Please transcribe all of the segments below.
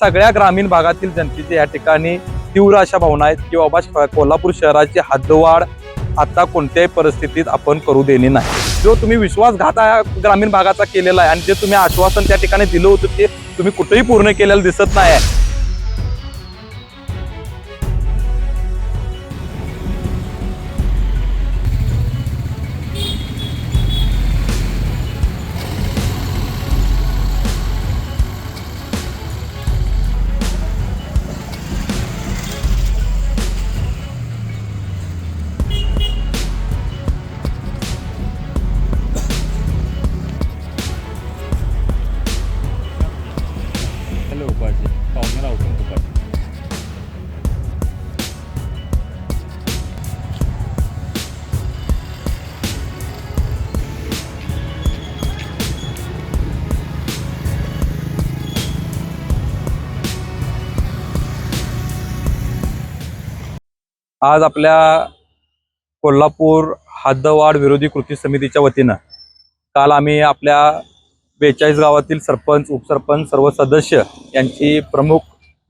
सगळ्या ग्रामीण भागातील जनतेचे या ठिकाणी तीव्र अशा भावना आहेत की बाबा कोल्हापूर शहराची हद्दवाढ आता कोणत्याही परिस्थितीत आपण करू देणे नाही. जो तुम्ही विश्वासघात ग्रामीण भागाचा केलेला आहे आणि जे तुम्ही आश्वासन त्या ठिकाणी दिलं होतं ते तुम्ही कुठेही पूर्ण केलेलं दिसत नाही आहे. आज आपल्या कोल्हापूर हद्दवाढ विरोधी कृती समितीच्या वतीनं काल आम्ही आपल्या बेचाळीस गावातील सरपंच उपसरपंच सर्व सदस्य यांची प्रमुख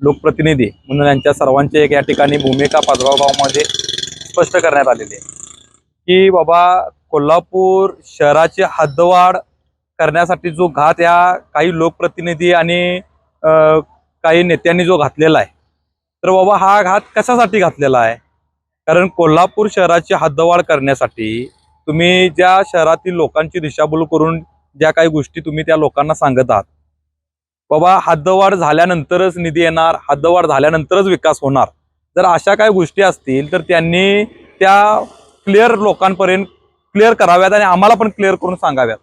लोकप्रतिनिधी म्हणून यांच्या सर्वांची एक या ठिकाणी भूमिका पाचगाव गावामध्ये स्पष्ट करण्यात आलेली आहे. की बाबा कोल्हापूर शहराची हद्दवाढ करण्यासाठी जो घात या काही लोकप्रतिनिधी आणि काही नेत्यांनी जो घातलेला आहे तर बाबा हा घात कशासाठी घातलेला आहे? कारण कोल्हापूर शहराची हद्दवाढ करण्यासाठी तुम्ही ज्या शहरातील लोकांची दिशाभूल करून ज्या काही गोष्टी तुम्ही त्या लोकांना सांगत आहात बाबा हद्दवाढ झाल्यानंतरच निधी येणार हद्दवाढ झाल्यानंतरच विकास होणार. जर अशा काही गोष्टी असतील तर त्यांनी त्या क्लिअर लोकांपर्यंत क्लिअर कराव्यात आणि आम्हाला पण क्लिअर करून सांगाव्यात.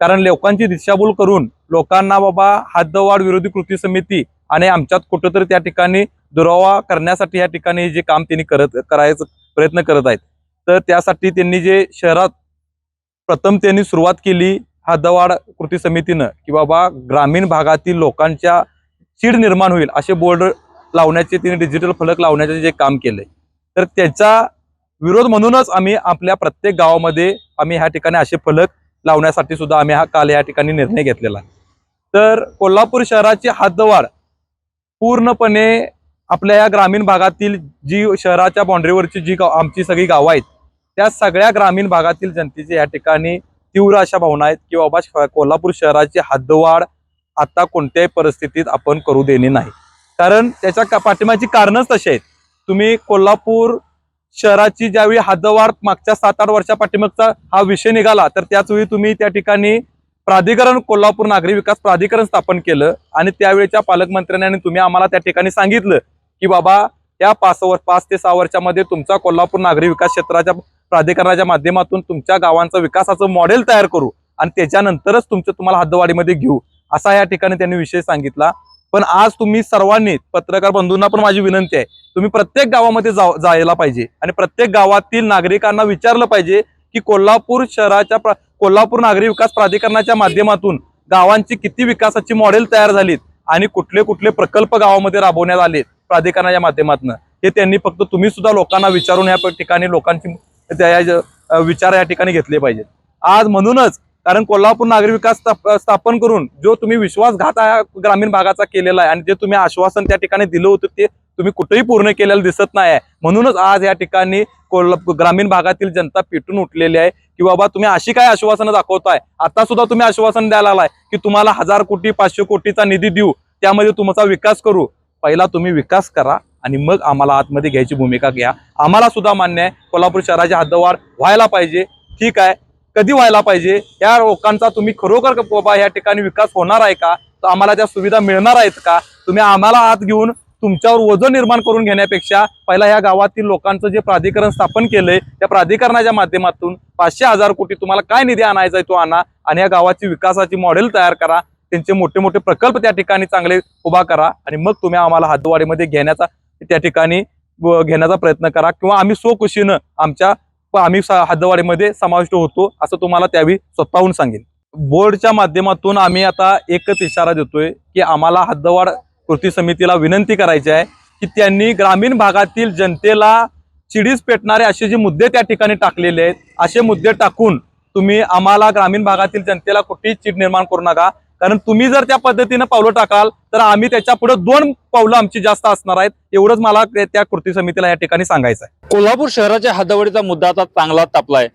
कारण लोकांची दिशाभूल करून लोकांना बाबा हद्दवाढ विरोधी कृती समिती आणि आमच्यात कुठंतरी त्या ठिकाणी दुरावा करण्यासाठी या ठिकाणी जे काम त्यांनी करत करायचं प्रयत्न करत आहेत. तर त्यासाठी त्यांनी जे शहरात प्रथम त्यांनी सुरुवात केली हद्दवाढ कृती समितीनं की बाबा ग्रामीण भागातील लोकांच्या चीड निर्माण होईल असे बोर्ड लावण्याचे त्यांनी डिजिटल फलक लावण्याचे जे काम केलंय. तर त्याचा विरोध म्हणूनच आम्ही आपल्या प्रत्येक गावामध्ये आम्ही ह्या ठिकाणी असे फलक लावण्यासाठी सुद्धा आम्ही हा काल या ठिकाणी निर्णय घेतलेला आहे. तर कोल्हापूर शहराची हद्दवाढ पूर्णपणे आपल्या या ग्रामीण भागातील जी शहराच्या बाउंड्रीवरची जी गाव आमची सगळी गावं आहेत त्या सगळ्या ग्रामीण भागातील जनतेची या ठिकाणी तीव्र अशा भावना आहेत की बाबा कोल्हापूर शहराची हद्दवाढ आता कोणत्याही परिस्थितीत आपण करू देणे नाही. कारण त्याच्या पाठिंबाची पाठीमागची कारणच तशी आहेत. तुम्ही कोल्हापूर शहराची ज्यावेळी हद्दवाढ मागच्या सात आठ वर्षा पाठीमागचा हा विषय निघाला तर त्याच वेळी तुम्ही त्या ठिकाणी प्राधिकरण कोल्हापूर नागरी विकास प्राधिकरण स्थापन केलं आणि त्यावेळेच्या पालकमंत्र्यांनी आणि तुम्ही आम्हाला त्या ठिकाणी सांगितलं की बाबा या पाच वर पाच ते सहा वर्षामध्ये तुमचा कोल्हापूर नागरी विकास क्षेत्राच्या प्राधिकरणाच्या माध्यमातून तुमच्या गावांचा विकासाचं मॉडेल तयार करू आणि त्याच्यानंतरच तुमचं तुम्हाला हद्दवाडीमध्ये घेऊ असा या ठिकाणी त्यांनी विषय सांगितला. पण आज तुम्ही सर्वांनी पत्रकार बंधूंना पण माझी विनंती आहे तुम्ही प्रत्येक गावामध्ये जा जायला पाहिजे आणि प्रत्येक गावातील नागरिकांना विचारलं पाहिजे की कोल्हापूर शहराच्या कोल्हापूर नागरी विकास प्राधिकरणाच्या माध्यमातून गावांची किती विकासाची मॉडेल तयार झालीत आणि कुठले कुठले प्रकल्प गावामध्ये राबवण्यात आलेत. प्राधिकरणाच्या माध्यमातून. हे त्यांनी फक्त तुम्ही सुद्धा लोकांना विचारून या ठिकाणी लोकांची त्या- विचार या ठिकाणी घेतले पाहिजेत. आज म्हणूनच कारण कोल्हापूर नागरी विकास स्थापन करून जो तुम्ही विश्वासघात हा ग्रामीण भागाचा केलेला आहे आणि जे तुम्ही आश्वासन त्या ठिकाणी दिलं होतं ते तुम्ही कुठेही पूर्ण केलेलं दिसत नाही आहे. म्हणूनच आज या ठिकाणी कोल्हापूर ग्रामीण भागातील जनता पेटून उठलेली आहे की बाबा तुम्ही अशी काय आश्वासनं दाखवताय? आता सुद्धा तुम्ही आश्वासन द्यायला आलाय की तुम्हाला हजार कोटी पाचशे कोटीचा निधी देऊ. त्यामध्ये तुमचा विकास करू. पहिला तुम्ही विकास करा आणि मग आम्हाला आतमध्ये घ्यायची भूमिका घ्या. आम्हाला सुद्धा मान्य आहे कोल्हापूर शहराची हद्दवाढ व्हायला पाहिजे. ठीक आहे. कधी व्हायला पाहिजे? या लोकांचा तुम्ही खरोखर बाबा या ठिकाणी विकास होणार आहे का? तर आम्हाला त्या सुविधा मिळणार आहेत का? तुम्ही आम्हाला आत घेऊन तुमच्यावर वजन निर्माण करून घेण्यापेक्षा पहिला या गावातील लोकांचं जे प्राधिकरण स्थापन केलंय त्या प्राधिकरणाच्या माध्यमातून पाचशे हजार कोटी तुम्हाला काय निधी आणायचा आहे तो आणा आणि या गावाची विकासाची मॉडेल तयार करा. त्यांचे मोठे मोठे प्रकल्प त्या ठिकाणी चांगले उभा करा आणि मग तुम्ही आम्हाला हातवाडीमध्ये घेण्याचा त्या ठिकाणी घेण्याचा प्रयत्न करा किंवा आम्ही स्वखुशीनं आमच्या आम्ही हद्दवाडीमध्ये समाविष्ट होतो असं तुम्हाला त्यावेळी स्वतःहून सांगेन. बोर्डच्या माध्यमातून आम्ही आता एकच इशारा देतोय की आम्हाला हद्दवाड कृती समितीला विनंती करायची आहे की त्यांनी ग्रामीण भागातील जनतेला चिडीस पेटणारे असे जे मुद्दे त्या ठिकाणी टाकलेले आहेत असे मुद्दे टाकून तुम्ही आम्हाला ग्रामीण भागातील जनतेला कुठेही चीड निर्माण करू नका. कारण तुम्ही जर त्या पद्धतीनं पावलं टाकाल तर आम्ही त्याच्या पुढे दोन पावलं आमची जास्त असणार आहेत एवढंच मला त्या- कृती समितीला या ठिकाणी सांगायचं आहे. कोल्हापूर शहराच्या हदवडीचा मुद्दा आता चांगला तापलाय.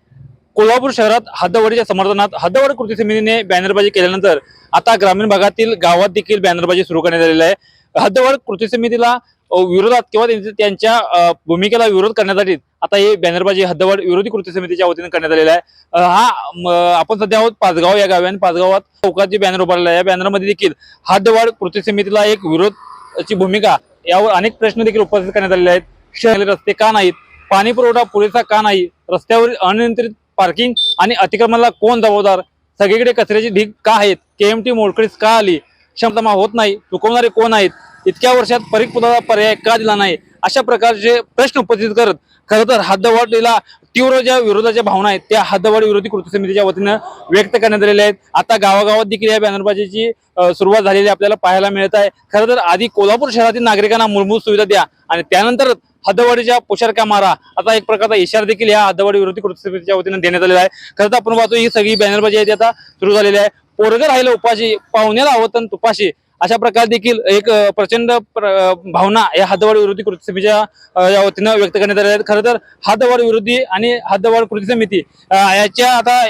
कोल्हापूर शहरात हदवडीच्या समर्थनात हदवड कृती समितीने बॅनरबाजी केल्यानंतर आता ग्रामीण भागातील गावात देखील बॅनरबाजी सुरू करण्यात आलेली आहे. हदवड कृती समितीला विरोधात किंवा त्यांच्या- त्यांच्या भूमिकेला विरोध करण्यासाठी आता हे बॅनरबाजी हद्दवाढ विरोधी कृती समितीच्या वतीने करण्यात आलेला आहे. हा आपण सध्या आहोत पाचगाव या गावी आणि पाचगावात चौकात जे बॅनर उभारलेला आहे. या बॅनरमध्ये देखील हद्दवाढ कृती समितीला एक विरोधची भूमिका यावर अनेक प्रश्न देखील उपस्थित करण्यात आलेले आहेत. शहरातील रस्ते का नाहीत? पाणी पुरवठा पुरेसा का नाही? रस्त्यावरील अनियंत्रित पार्किंग आणि अतिक्रमणाला कोण जबाबदार? सगळीकडे कचऱ्याची ढीग का आहेत? केएमटी मोडकळीस का आली? क्षमता होत नाही? चुकवणारे कोण आहेत? इतक्या वर्षात परिपूर्ण पर्याय का दिला नाही? अशा प्रकारचे प्रश्न उपस्थित करत खरं तर हद्दवाढीला तीव्र ज्या विरोधाच्या भावना आहेत त्या हद्दवाढी विरोधी कृती समितीच्या वतीनं व्यक्त करण्यात आलेल्या आहेत. आता गावागावात देखील या बॅनरबाजीची सुरुवात झालेली आपल्याला पाहायला मिळत आहे. खरं तर आधी कोल्हापूर शहरातील नागरिकांना मूलभूत सुविधा द्या आणि त्यानंतर हद्दवाढीच्या पोशारक्या मारा. आता एक प्रकारचा इशारा देखील या हद्दवाढी विरोधी कृती समितीच्या वतीनं देण्यात आलेला आहे. खरं तर आपण पाहतो ही सगळी बॅनरबाजी आहे ती आता सुरू झालेली आहे. पोरगर राहिलं उपाशी पाहुण्याला आवतन तुपाशी. अशा प्रकारे देखील एक प्रचंड भावना या हद्दवाढ विरोधी कृती समितीच्या या वतीनं व्यक्त करण्यात आल्या आहेत. खरं तर हद्दवाढ विरोधी आणि हद्दवाढ कृती समिती याच्या आता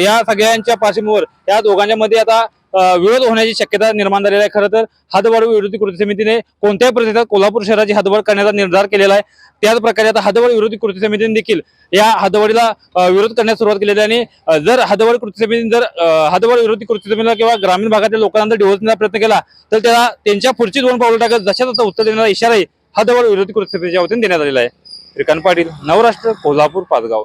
या सगळ्यांच्या पार्श्वभूमीवर या दोघांच्या मध्ये आता विरोध होण्याची शक्यता निर्माण झालेली आहे. खरं तर हद्दवाढ विरोधी कृती समितीने कोणत्याही परिस्थितीत कोल्हापूर शहराची हद्दवाढ करण्याचा निर्धार केलेला आहे. त्याच प्रकारे आता हद्दवाढ विरोधी कृती समितीने देखील या हदवाडीला विरोध करण्यास सुरुवात केलेली आहे. आणि जर हद्दवाढ कृती समितीने जर अ, विरोधी कृती समितीला किंवा ग्रामीण भागातील लोकांना जर प्रयत्न केला तर त्याला त्यांच्या पुढची दोन पावलं टाकत जशा तसा उत्तर देण्याचा इशाराही हद्दवाढ विरोधी कृती समितीच्या वतीने देण्यात आलेला आहे. श्रीकांत पाटील नवराष्ट्र कोल्हापूर पाचगाव.